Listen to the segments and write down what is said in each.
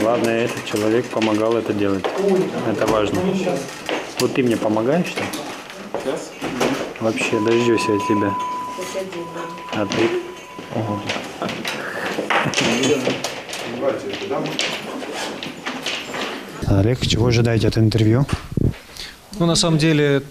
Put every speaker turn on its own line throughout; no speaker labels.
Главное, этот человек помогал это делать. Это важно. Вот ты мне помогаешь что? Вообще, дождусь я тебя. А ты? Олег, чего ожидаете от интервью?
Ну, на самом деле,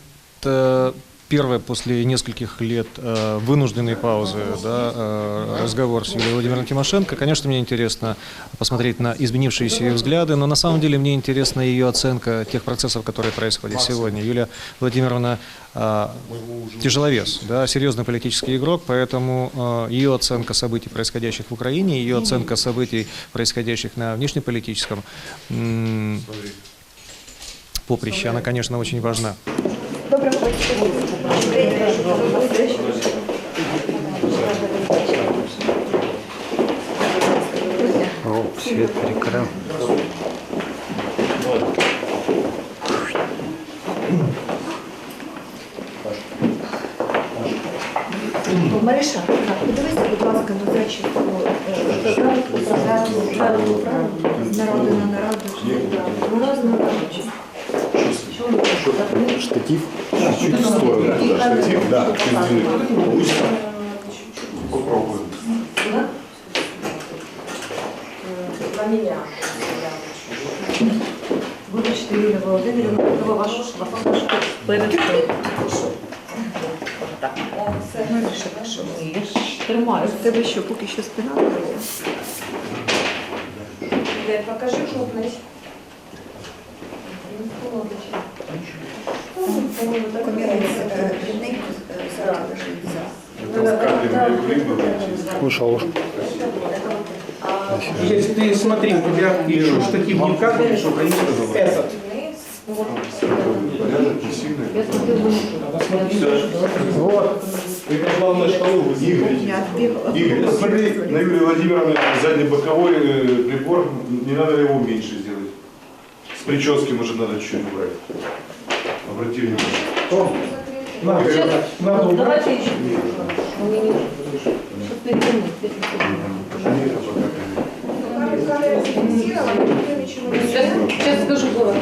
это первое после нескольких лет э, вынужденной паузы да, э, разговор с Юлией Владимировной Тимошенко. Конечно, мне интересно посмотреть на изменившиеся ее взгляды, но на самом деле мне интересна ее оценка тех процессов, которые происходят сегодня. Юлия Владимировна э, тяжеловес, да, серьезный политический игрок, поэтому э, ее оценка событий, происходящих в Украине, ее оценка событий, происходящих на внешнеполитическом м, поприще, она, конечно, очень важна.
О, свет перекрыл.
Мариша, подивися, будь ласка, на зречі з народу на нараду.
Штатив чуть-чуть в сторону туда. Штатив, да. Попробуем.
Вибачте, Юлія Володимирівна, можливо, вашу вашу? Я ж тримаю. З тебе що, поки що спина болить? Де, крупний.
Ушел.
Если ты смотри, у тебя еще штатив не что этот. Вот. Ты главное шкалу
Игорь,
Я отбегала.
Игорь, посмотри на Юлию Владимировну задний боковой э, прибор, не надо его меньше сделать. С прически, может, надо чуть-чуть убрать. Обрати внимание.
Надо, надо убрать.
Давайте еще. У меня нет. Чтоб перетянуть. Сейчас, сейчас скажу слово.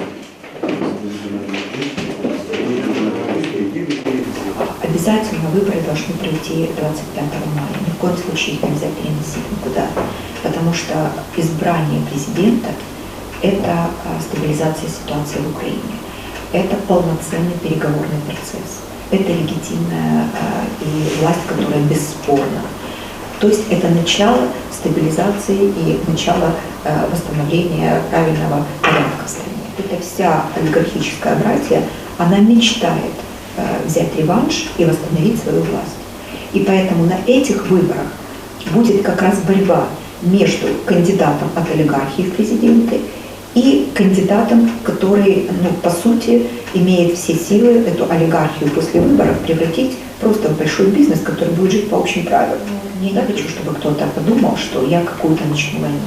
Обязательно выборы должны пройти 25 мая. Ни в коем случае их нельзя переносить никуда. Потому что избрание президента – это а, стабилизация ситуации в Украине. Это полноценный переговорный процесс. Это легитимная а, и власть, которая бесспорна. То есть это начало стабилизации и начало а, восстановления правильного порядка в стране. Это вся олигархическая братья, она мечтает э, взять реванш и восстановить свою власть. И поэтому на этих выборах будет как раз борьба между кандидатом от олигархии в президенты и кандидатом, который, ну, по сути, имеет все силы эту олигархию после выборов превратить просто в большой бизнес, который будет жить по общим правилам. Не я хочу, чтобы кто-то подумал, что я какую-то начну войну.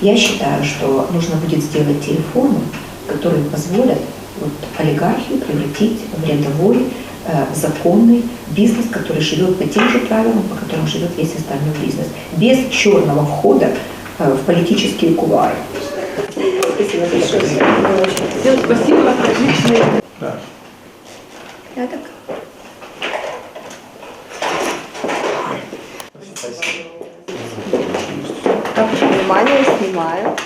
Я считаю, что нужно будет сделать те реформы, которые позволят вот, олигархию превратить в рядовой, э, законный бизнес, который живет по тем же правилам, по которым живет весь остальной бизнес, без черного входа э, в политические кулуары.
Спасибо большое.
Всем спасибо. Отличные.
Я так. Так, внимание, снимаю.